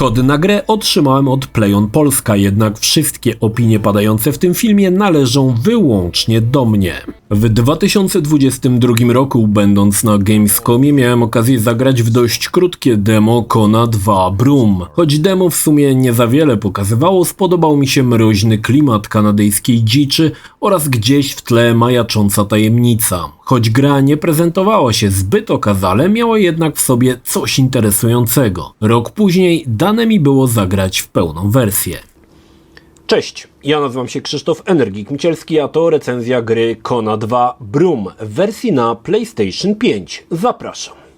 Kody na grę otrzymałem od PlayOn Polska, jednak wszystkie opinie padające w tym filmie należą wyłącznie do mnie. W 2022 roku, będąc na Gamescomie, miałem okazję zagrać w dość krótkie demo Kona 2 Broom. Choć demo w sumie nie za wiele pokazywało, spodobał mi się mroźny klimat kanadyjskiej dziczy oraz gdzieś w tle majacząca tajemnica. Choć gra nie prezentowała się zbyt okazale, miała jednak w sobie coś interesującego. Rok później dane mi było zagrać w pełną wersję. Cześć, ja nazywam się Krzysztof Energik Micielski, a to recenzja gry Kona 2 Broom w wersji na PlayStation 5. Zapraszam.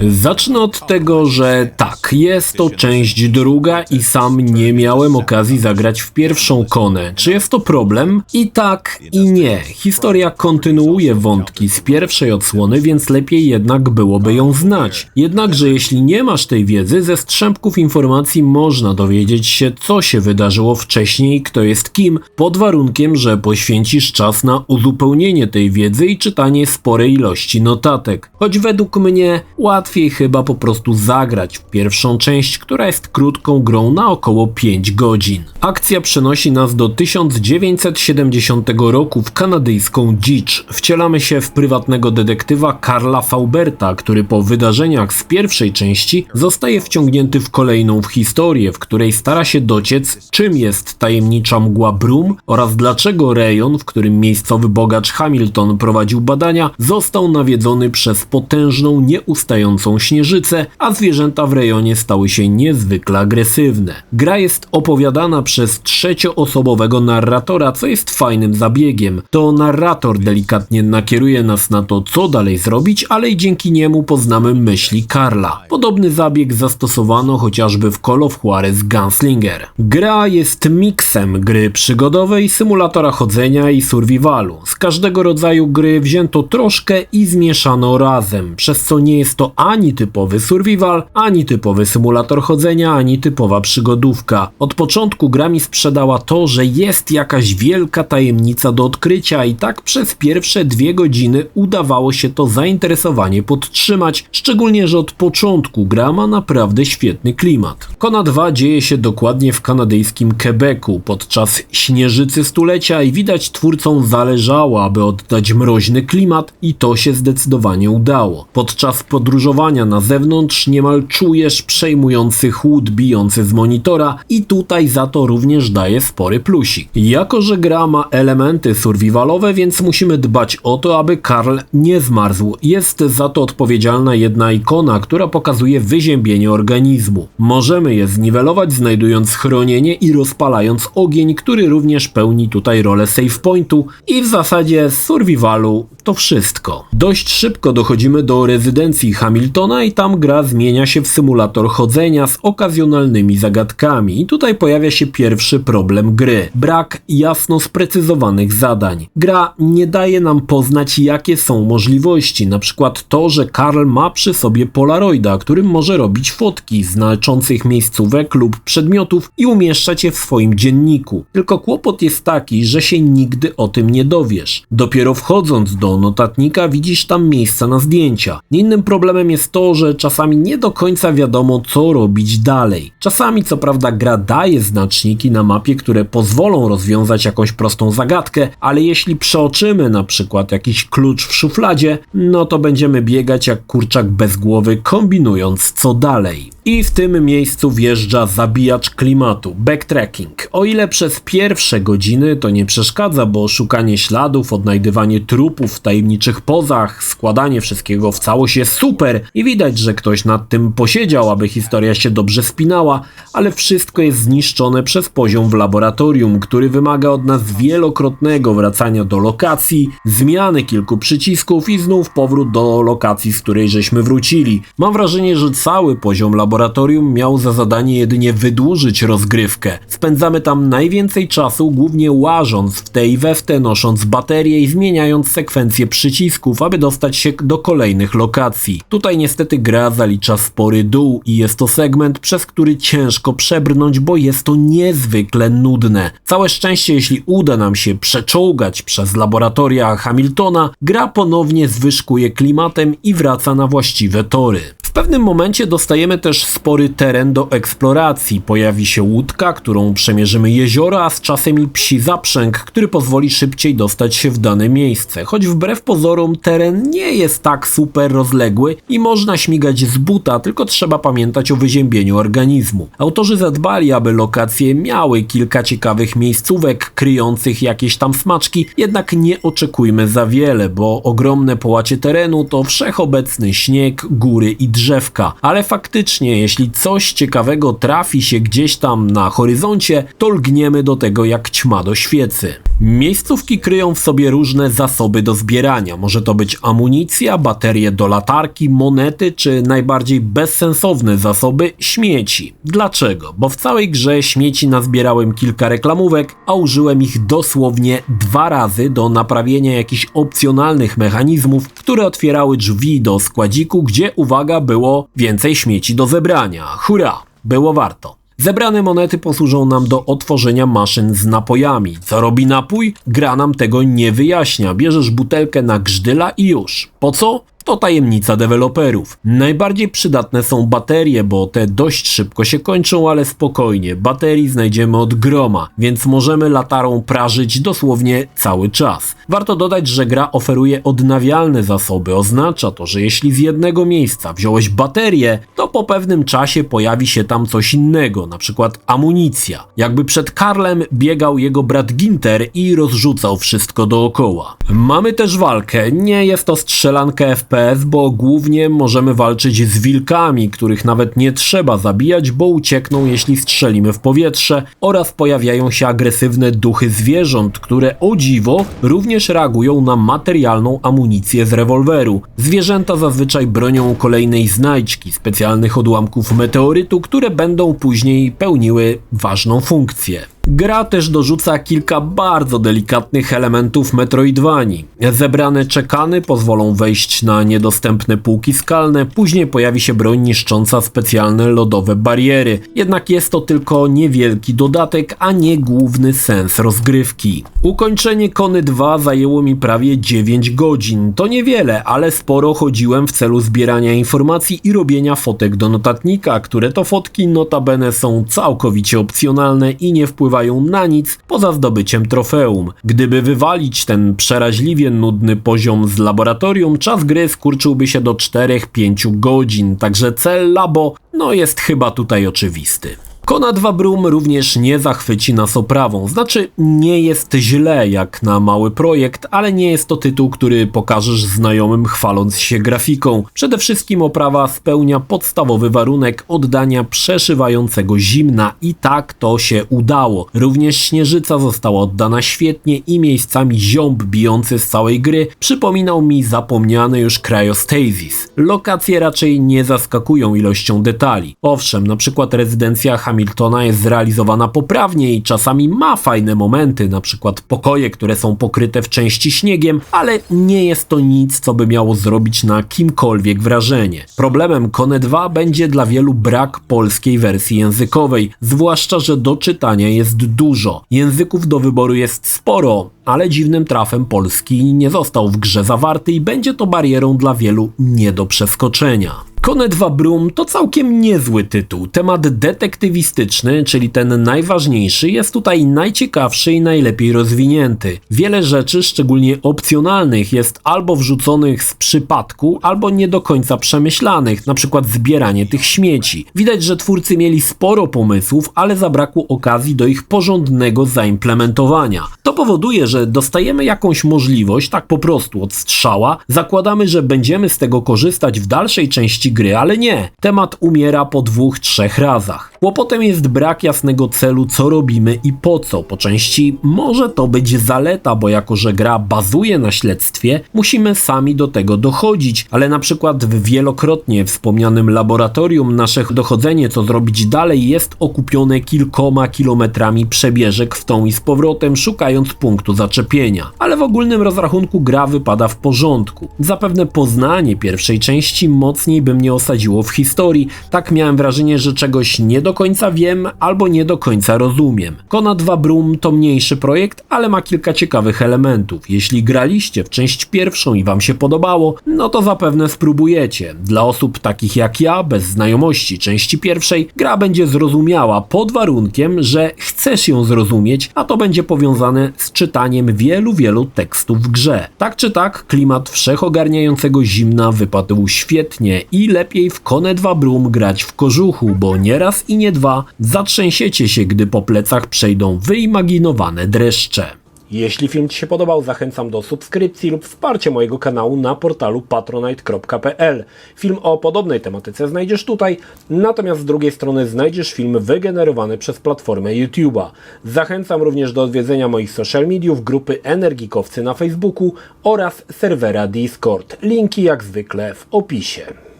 Zacznę od tego, że tak, jest to część druga i sam nie miałem okazji zagrać w pierwszą konę. Czy jest to problem? I tak, i nie. Historia kontynuuje wątki z pierwszej odsłony, więc lepiej jednak byłoby ją znać. Jednakże jeśli nie masz tej wiedzy, ze strzępków informacji można dowiedzieć się, co się wydarzyło wcześniej, kto jest kim, pod warunkiem, że poświęcisz czas na uzupełnienie tej wiedzy i czytanie sporej ilości notatek. Choć według mnie łatwiej chyba po prostu zagrać w pierwszą część, która jest krótką grą na około 5 godzin. Akcja przenosi nas do 1970 roku w kanadyjską dzicz. Wcielamy się w prywatnego detektywa Karla Fauberta, który po wydarzeniach z pierwszej części zostaje wciągnięty w kolejną w historię, w której stara się dociec, czym jest tajemnicza mgła Brum oraz dlaczego rejon, w którym miejscowy bogacz Hamilton prowadził badania, został nawiedzony przez potężną, nieustającą śnieżycę, a zwierzęta w rejonie stały się niezwykle agresywne. Gra jest opowiadana przez trzecioosobowego narratora, co jest fajnym zabiegiem. To narrator delikatnie nakieruje nas na to, co dalej zrobić, ale i dzięki niemu poznamy myśli Karla. Podobny zabieg zastosowano chociażby w Call of Juarez Gunslinger. Gra jest miksem gry przygodowej, symulatora chodzenia i survivalu. Z każdego rodzaju gry wzięto troszkę i zmieszano razem, przez co nie jest to ani typowy survival, ani typowy symulator chodzenia, ani typowa przygodówka. Od początku gra mi sprzedała to, że jest jakaś wielka tajemnica do odkrycia i tak przez pierwsze dwie godziny udawało się to zainteresowanie podtrzymać, szczególnie, że od początku gra ma naprawdę świetny klimat. Kona 2 dzieje się dokładnie w kanadyjskim Quebecu podczas śnieżycy stulecia i widać twórcom zależało, aby oddać mroźny klimat i to się zdecydowanie udało. Podczas podróżowania na zewnątrz niemal czujesz przejmujący chłód bijący z monitora i tutaj za to również daje spory plusik. Jako, że gra ma elementy survivalowe, więc musimy dbać o to, aby Karl nie zmarzł. Jest za to odpowiedzialna jedna ikona, która pokazuje wyziębienie organizmu. Możemy je zniwelować znajdując schronienie i rozpalając ogień, który również pełni tutaj rolę save pointu i w zasadzie survivalu to wszystko. Dość szybko dochodzimy do rezydencji Hamiltona i tam gra zmienia się w symulator chodzenia z okazjonalnymi zagadkami. I tutaj pojawia się pierwszy problem gry. Brak jasno sprecyzowanych zadań. Gra nie daje nam poznać jakie są możliwości, na przykład to, że Karl ma przy sobie polaroida, którym może robić fotki znaczących miejscówek lub przedmiotów i umieszczać je w swoim dzienniku. Tylko kłopot jest taki, że się nigdy o tym nie dowiesz. Dopiero wchodząc do notatnika widzisz tam miejsca na zdjęcia. Innym problemem jest to, że czasami nie do końca wiadomo co robić dalej. Czasami co prawda gra daje znaczniki na mapie, które pozwolą rozwiązać jakąś prostą zagadkę, ale jeśli przeoczymy na przykład jakiś klucz w szufladzie, no to będziemy biegać jak kurczak bez głowy, kombinując co dalej. I w tym miejscu wjeżdża zabijacz klimatu, backtracking. O ile przez pierwsze godziny to nie przeszkadza, bo szukanie śladów, odnajdywanie trupów w tajemniczych pozach, składanie wszystkiego w całość jest super i widać, że ktoś nad tym posiedział, aby historia się dobrze spinała, ale wszystko jest zniszczone przez poziom w laboratorium, który wymaga od nas wielokrotnego wracania do lokacji, zmiany kilku przycisków i znów powrót do lokacji, z której żeśmy wrócili. Mam wrażenie, że cały poziom laboratorium miał za zadanie jedynie wydłużyć rozgrywkę. Spędzamy tam najwięcej czasu, głównie łażąc w tej we w te, nosząc baterie i zmieniając sekwencję przycisków, aby dostać się do kolejnych lokacji. Tutaj niestety gra zalicza spory dół i jest to segment, przez który ciężko przebrnąć, bo jest to niezwykle nudne. Całe szczęście, jeśli uda nam się przeczołgać przez laboratoria Hamiltona, gra ponownie zwyżkuje klimatem i wraca na właściwe tory. W pewnym momencie dostajemy też spory teren do eksploracji. Pojawi się łódka, którą przemierzymy jezioro, a z czasem i psi zaprzęg, który pozwoli szybciej dostać się w dane miejsce. Choć wbrew pozorom teren nie jest tak super rozległy i można śmigać z buta, tylko trzeba pamiętać o wyziębieniu organizmu. Autorzy zadbali, aby lokacje miały kilka ciekawych miejscówek kryjących jakieś tam smaczki, jednak nie oczekujmy za wiele, bo ogromne połacie terenu to wszechobecny śnieg, góry i drzewka. Ale faktycznie, jeśli coś ciekawego trafi się gdzieś tam na horyzoncie, to lgniemy do tego jak ćma do świecy. Miejscówki kryją w sobie różne zasoby do zbierania. Może to być amunicja, baterie do latarki, monety, czy najbardziej bezsensowne zasoby śmieci. Dlaczego? Bo w całej grze śmieci nazbierałem kilka reklamówek, a użyłem ich dosłownie dwa razy do naprawienia jakichś opcjonalnych mechanizmów, które otwierały drzwi do składziku, gdzie uwaga było więcej śmieci do zebrania. Hurra! Było warto. Zebrane monety posłużą nam do otworzenia maszyn z napojami. Co robi napój? Gra nam tego nie wyjaśnia. Bierzesz butelkę na grzdyla i już. Po co? To tajemnica deweloperów. Najbardziej przydatne są baterie, bo te dość szybko się kończą, ale spokojnie. Baterii znajdziemy od groma, więc możemy latarą prażyć dosłownie cały czas. Warto dodać, że gra oferuje odnawialne zasoby. Oznacza to, że jeśli z jednego miejsca wziąłeś baterię, to po pewnym czasie pojawi się tam coś innego, na przykład amunicja. Jakby przed Karlem biegał jego brat Ginter i rozrzucał wszystko dookoła. Mamy też walkę. Nie jest to strzelanka FP FPS, bo głównie możemy walczyć z wilkami, których nawet nie trzeba zabijać, bo uciekną jeśli strzelimy w powietrze oraz pojawiają się agresywne duchy zwierząt, które o dziwo również reagują na materialną amunicję z rewolweru. Zwierzęta zazwyczaj bronią kolejnej znajdźki, specjalnych odłamków meteorytu, które będą później pełniły ważną funkcję. Gra też dorzuca kilka bardzo delikatnych elementów Metroidvanii. Zebrane czekany pozwolą wejść na niedostępne półki skalne, później pojawi się broń niszcząca specjalne lodowe bariery. Jednak jest to tylko niewielki dodatek, a nie główny sens rozgrywki. Ukończenie Kony 2 zajęło mi prawie 9 godzin. To niewiele, ale sporo chodziłem w celu zbierania informacji i robienia fotek do notatnika, które to fotki notabene są całkowicie opcjonalne i nie wpływają wpływają na nic poza zdobyciem trofeum. Gdyby wywalić ten przeraźliwie nudny poziom z laboratorium, czas gry skurczyłby się do 4-5 godzin, także cel labo no jest chyba tutaj oczywisty. Kona 2 Brum również nie zachwyci nas oprawą, znaczy nie jest źle jak na mały projekt, ale nie jest to tytuł, który pokażesz znajomym chwaląc się grafiką. Przede wszystkim oprawa spełnia podstawowy warunek oddania przeszywającego zimna i tak to się udało. Również Śnieżyca została oddana świetnie i miejscami ziąb bijący z całej gry przypominał mi zapomniany już Cryostasis. Lokacje raczej nie zaskakują ilością detali. Owszem, na przykład rezydencja Hamiltona jest zrealizowana poprawnie i czasami ma fajne momenty, na przykład pokoje, które są pokryte w części śniegiem, ale nie jest to nic, co by miało zrobić na kimkolwiek wrażenie. Problemem Kone 2 będzie dla wielu brak polskiej wersji językowej, zwłaszcza, że do czytania jest dużo. Języków do wyboru jest sporo, ale dziwnym trafem polski nie został w grze zawarty i będzie to barierą dla wielu nie do przeskoczenia. Kone 2 Brum to całkiem niezły tytuł. Temat detektywistyczny, czyli ten najważniejszy, jest tutaj najciekawszy i najlepiej rozwinięty. Wiele rzeczy, szczególnie opcjonalnych, jest albo wrzuconych z przypadku, albo nie do końca przemyślanych, na przykład zbieranie tych śmieci. Widać, że twórcy mieli sporo pomysłów, ale zabrakło okazji do ich porządnego zaimplementowania. To powoduje, że dostajemy jakąś możliwość, tak po prostu od strzała, zakładamy, że będziemy z tego korzystać w dalszej części gry, ale nie. Temat umiera po dwóch, trzech razach. Kłopotem jest brak jasnego celu, co robimy i po co. Po części może to być zaleta, bo jako że gra bazuje na śledztwie, musimy sami do tego dochodzić, ale na przykład w wielokrotnie wspomnianym laboratorium nasze dochodzenie, co zrobić dalej, jest okupione kilkoma kilometrami przebieżek w tą i z powrotem, szukając punktu zaczepienia. Ale w ogólnym rozrachunku gra wypada w porządku. Zapewne poznanie pierwszej części mocniej by mnie osadziło w historii. Tak miałem wrażenie, że czegoś nie do do końca wiem albo nie do końca rozumiem. Kona 2 Broom to mniejszy projekt, ale ma kilka ciekawych elementów. Jeśli graliście w część pierwszą i wam się podobało, no to zapewne spróbujecie. Dla osób takich jak ja, bez znajomości części pierwszej, gra będzie zrozumiała pod warunkiem, że chcesz ją zrozumieć, a to będzie powiązane z czytaniem wielu, wielu tekstów w grze. Tak czy tak, klimat wszechogarniającego zimna wypadł świetnie i lepiej w Kone 2 Broom grać w kożuchu, bo nie raz i nie dwa zatrzęsiecie się, gdy po plecach przejdą wyimaginowane dreszcze. Jeśli film Ci się podobał, zachęcam do subskrypcji lub wsparcia mojego kanału na portalu patronite.pl. Film o podobnej tematyce znajdziesz tutaj, natomiast z drugiej strony znajdziesz film wygenerowany przez platformę YouTube'a. Zachęcam również do odwiedzenia moich social mediów, grupy Energikowcy na Facebooku oraz serwera Discord. Linki jak zwykle w opisie.